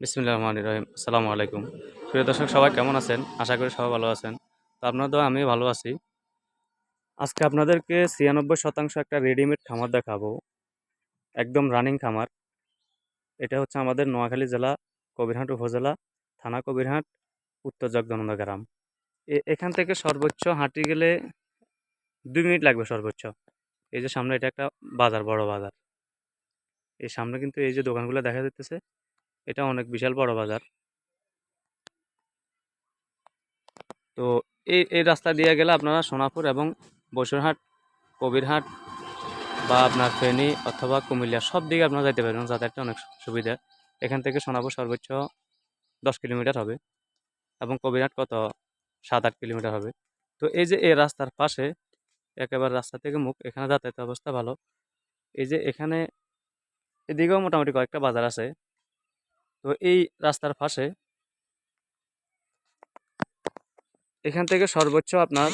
বিসমিল্লাহ রহমান রহিম। আসসালামু আলাইকুম। প্রিয় দর্শক, সবাই কেমন আছেন? আশা করি সবাই ভালো আছেন। তো আপনাদের আমি ভালো আছি। আজকে আপনাদেরকে ছিয়ানব্বই শতাংশ একটা রেডিমেড খামার দেখাবো। একদম রানিং খামার। এটা হচ্ছে আমাদের নোয়াখালী জেলা, কবিরহাট উপজেলা, থানা কবিরহাট, উত্তর জগদানন্দ গ্রাম। এখান থেকে সর্বোচ্চ হাঁটি গেলে দুই মিনিট লাগবে সর্বোচ্চ। এই যে সামনে এটা একটা বাজার, বড় বাজার। এই সামনে কিন্তু এই যে দোকানগুলো দেখা যাচ্ছে এটা অনেক বিশাল বড় বাজার। তো এই এই রাস্তা দিয়ে গেলে আপনারা সোনাপুর এবং বসুরহাট, কবিরহাট বা আপনার ফেনী অথবা কুমিল্লা সব দিকে আপনারা যাইতে পারবেন যাতায়াতটা অনেক সুবিধা। এখান থেকে সোনাপুর সর্বোচ্চ দশ কিলোমিটার হবে এবং কবিরহাট কত? সাত আট কিলোমিটার হবে। তো এই যে এই রাস্তার পাশে একেবারে রাস্তা থেকে মুখ, এখানে যাতায়াত অবস্থা ভালো। এই যে এখানে এদিকেও মোটামুটি কয়েকটা বাজার আছে। তো এই রাস্তার পাশে এখান থেকে সর্বোচ্চ আপনার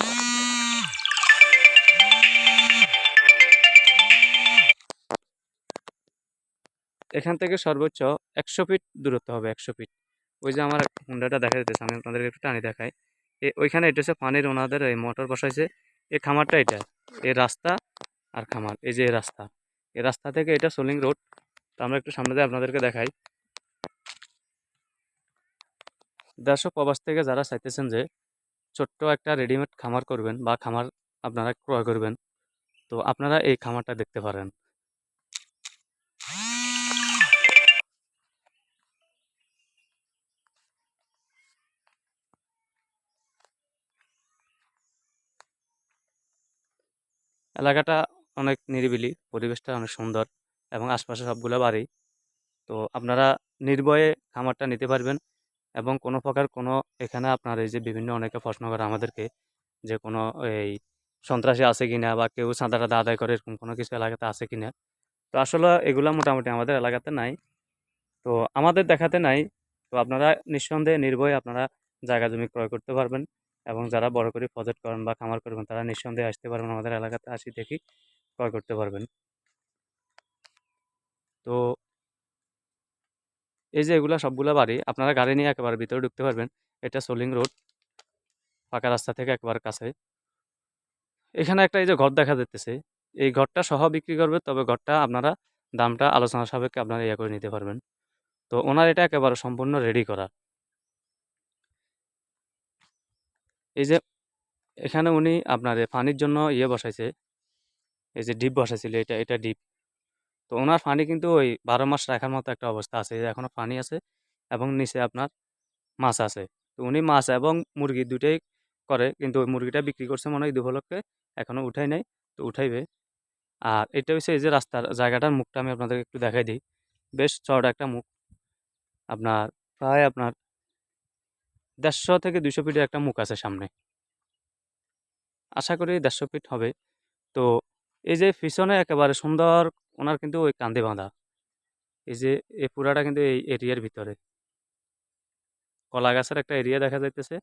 এখান থেকে সর্বোচ্চ একশো ফিট দূরত্ব হবে, একশো ফিট। ওই যে আমার হুন্ডাটা দেখা যেতেছে আমি আপনাদেরকে একটু টানি দেখাই। ওইখানে এটা হচ্ছে পানির ওনাদের এই মোটর বসাইছে। এই খামারটা এটা এই রাস্তা আর খামার, এই যে রাস্তা। এই রাস্তা থেকে এটা সোলিং রোড। তো আমরা একটু সামনে দিয়ে আপনাদেরকে দেখাই। দেড়শো প্রবাস থেকে যারা চাইতেছেন যে ছোট্ট একটা রেডিমেড খামার করবেন বা খামার আপনারা ক্রয় করবেন, তো আপনারা এই খামারটা দেখতে পারেন। এলাকাটা অনেক নিরিবিলি, পরিবেশটা অনেক সুন্দর এবং আশপাশে সবগুলো বাড়ি। তো আপনারা নির্ভয়ে খামারটা নিতে পারবেন। এবং কোনো প্রকার কোনো এখানে আপনার এই যে বিভিন্ন অনেকে প্রশ্ন করে আমাদেরকে যে কোনো এই সন্ত্রাসী আছে কিনা বা কেউ চাঁদা টাদা আদায় করে এরকম কোনো কিছু এলাকাতে আছে কিনা। তো আসলে এগুলো মোটামুটি আমাদের এলাকাতে নাই। তো আমাদের দেখাতে নাই। তো আপনারা নিঃসন্দেহে নির্ভয়ে আপনারা জায়গা জমি ক্রয় করতে পারবেন এবং যারা বড় করে প্রজেক্ট করেন বা খামার করবেন তারা নিঃসন্দেহে আসতে পারবেন আমাদের এলাকাতে আসি দেখি ক্রয় করতে পারবেন। তো এই যে এগুলা সবগুলা বাড়ি, আপনারা গাড়ি নিয়ে একেবারে ভিতরে ঢুকতে পারবেন। এটা সোলিং রোড পাকা রাস্তা থেকে একবার কাছে। এখানে একটা এই যে ঘর দেখা যাচ্ছে এই ঘরটা সহ বিক্রি করবে, তবে ঘরটা আপনারা দামটা আলোচনা সাপেক্ষে আপনারা ইয়ে করে নিতে পারবেন। তো ওনার এটা একেবারে সম্পূর্ণ রেডি করা। এই যে এখানে উনি আপনার পানির জন্য ইয়ে বসাইছে। এই যে ডিপ বসাইছিল, এটা এটা ডিপ। তো ওনার পানি কিন্তু ওই বারো মাস রাখার মতো একটা অবস্থা আছে, এই যে এখনও পানি আছে এবং নিচে আপনার মাছ আছে। তো উনি মাছ এবং মুরগি দুটোই করে, কিন্তু ওই মুরগিটা বিক্রি করছে মনে হয় ঈদ উপলক্ষে এখনও উঠাই নাই, তো উঠাইবে। আর এটা হচ্ছে এই যে রাস্তার জায়গাটার মুখটা আমি আপনাদেরকে একটু দেখাই দিই। বেশ চওড়া একটা মুখ। আপনার প্রায় আপনার দেড়শো থেকে দুশো ফিটের একটা মুখ আছে সামনে। আশা করি দেড়শো ফিট হবে। তো এই যে পিছনে একেবারে সুন্দর ওনার কিন্তু ওই কান্দে বাঁধা। এই যে এই পুরাটা কিন্তু এই এরিয়ার ভিতরে। কলা গাছের একটা এরিয়া দেখা যাইতেছে।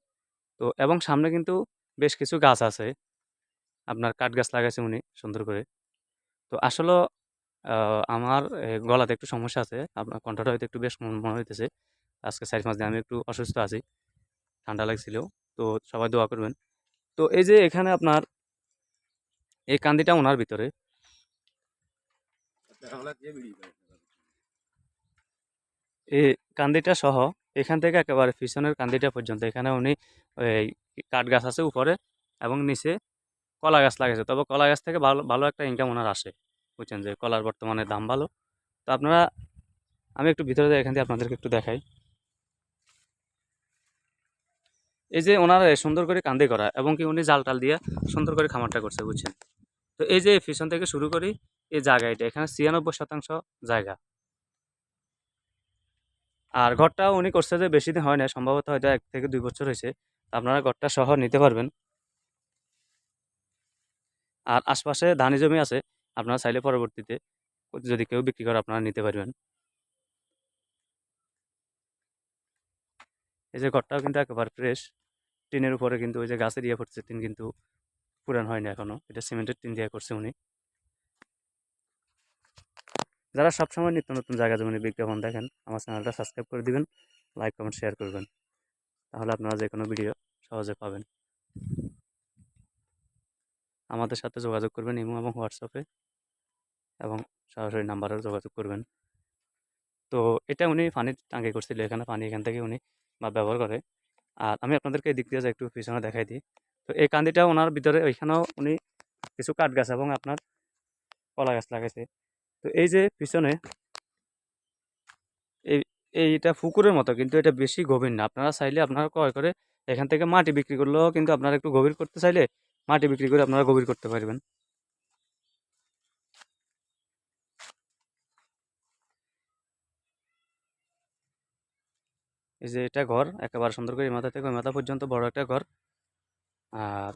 তো, এবং সামনে কিন্তু বেশ কিছু গাছ আছে। আপনার কাঠ গাছ লাগাইছে উনি, সুন্দর করে। তো, আসলে আমার গলাতে একটু সমস্যা আছে। আপনার কণ্ঠটা হয়তো একটু বেশ মন- মনে হইতেছে। আজকে চার পাঁচ দিন আমি একটু অসুস্থ আছি। ঠান্ডা লাগছিল। তো, সবাই দোয়া করবেন। তো, এই যে, এখানে আপনার, এই কান্দিটা ওনার ভিতরে। এই কান্দিটা সহ এখান থেকে একেবারে পিছনের কান্দিটা পর্যন্ত, এখানে উনি এই কাঠ গাছ আছে উপরে এবং নিচে কলা গাছ লাগাইছে তবে কলা গাছ থেকে ভালো ভালো একটা ইনকাম ওনার আসে, বুঝছেন যে কলার বর্তমানে দাম ভালো। তো আপনারা, আমি একটু ভিতরে যাই, এখান থেকে আপনাদেরকে একটু দেখাই। এই যে ওনার সুন্দর করে কান্দি করা এবং কি উনি জাল টাল দিয়ে সুন্দর করে খামারটা করছে, বুঝছেন? তো এই যে পিছন থেকে শুরু করি এই জায়গা এটা। এখানে ছিয়ানব্বই শতাংশ জায়গা। আর ঘরটা উনি করছে যে বেশি দিন হয় না সম্ভবত হয়তো এক থেকে দুই বছর হয়েছে। আপনারা ঘরটা সহ নিতে পারবেন। আর আশপাশে ধানি জমি আছে, আপনারা চাইলে পরবর্তীতে যদি কেউ বিক্রি করে আপনারা নিতে পারবেন। এই যে ঘরটাও কিন্তু একেবারে ফ্রেশ টিনের উপরে কিন্তু ওই যে গাছের ইয়ে করছে টিন কিন্তু পুরান হয়নি এখনও। এটা সিমেন্টের টিন দিয়ে করছে উনি। যারা সবসময় নিত্য নতুন জায়গা জমিনে বিজ্ঞাপন দেখেন, আমার চ্যানেলটা সাবস্ক্রাইব করে দিবেন লাইক কমেন্ট শেয়ার করবেন। তাহলে আপনারা যে কোনো ভিডিও সহজে পাবেন। আমাদের সাথে যোগাযোগ করবেন ইমো এবং হোয়াটসঅ্যাপে এবং সরাসরি নাম্বারেও যোগাযোগ করবেন। তো এটা উনি পানির টাঙ্কি করছিল, এখানে পানি এখান থেকে উনি বা ব্যবহার করে। আর আমি আপনাদেরকে এই দিক দিয়ে একটু পিছনে দেখাই দিই। তো এই কান্দিটা ওনার ভিতরে ওইখানেও উনি কিছু কাঠ গাছ এবং আপনার কলা গাছ লাগাইছে। তো এই যে পিছনে এই, এইটা পুকুরের মতো, কিন্তু এটা বেশি গভীর না। আপনারা চাইলে আপনারা ক্রয় করে এখান থেকে মাটি বিক্রি করলেও কিন্তু আপনারা একটু গভীর করতে চাইলে মাটি বিক্রি করে আপনারা গভীর করতে পারবেন। এই যে এটা ঘর, একেবারে সুন্দর করে এই মাথা থেকে ওই মাথা পর্যন্ত বড় একটা ঘর। আর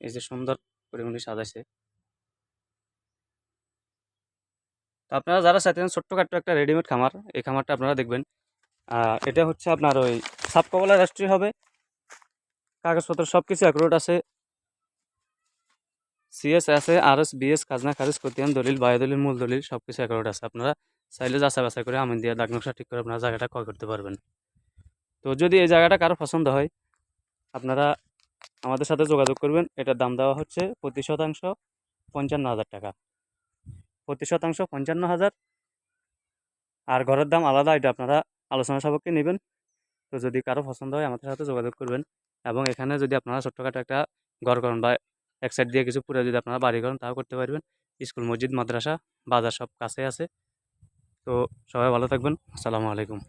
এই যে সুন্দর উনি সাজাইছে। তো আপনারা যারা চাইতেন ছোট্টখাট্ট একটা রেডিমেড খামার, এই খামারটা আপনারা দেখবেন। এটা হচ্ছে আপনার ওই সাপকবলা রাষ্ট্রীয় হবে। কাগজপত্র সব কিছু অ্যাকুরেট আছে সিএস আছে আর এস বিএস খাজনা, খারিজ, খতিয়ান, দলিল বায়ু দলিল মূল দলিল সব কিছু অ্যাকুরেট আছে। আপনারা চাইলে যাচাই বাছাই করে আমিন দিয়ে দাগ নকশা ঠিক করে আপনারা জায়গাটা ক্রয় করতে পারবেন। তো যদি এই জায়গাটা কারও পছন্দ হয়, আপনারা আমাদের সাথে যোগাযোগ করবেন। এটার দাম দেওয়া হচ্ছে প্রতি শতাংশ পঞ্চান্ন হাজার টাকা। প্রতি শতাংশ পঞ্চান্ন হাজার আর ঘরের দাম আলাদা, এটা আপনারা আলোচনা সাপেক্ষে নেবেন। তো যদি কারও পছন্দ হয়, আমাদের সাথে যোগাযোগ করবেন। এবং এখানে যদি আপনারা ছোট্টখাটো একটা ঘর করেন বা এক সাইড দিয়ে কিছু পুরো যদি আপনারা বাড়ি করেন, তাও করতে পারবেন। স্কুল, মসজিদ, মাদ্রাসা, বাজার সব কাছে আছে। তো সবাই ভালো থাকবেন। আসসালামু আলাইকুম।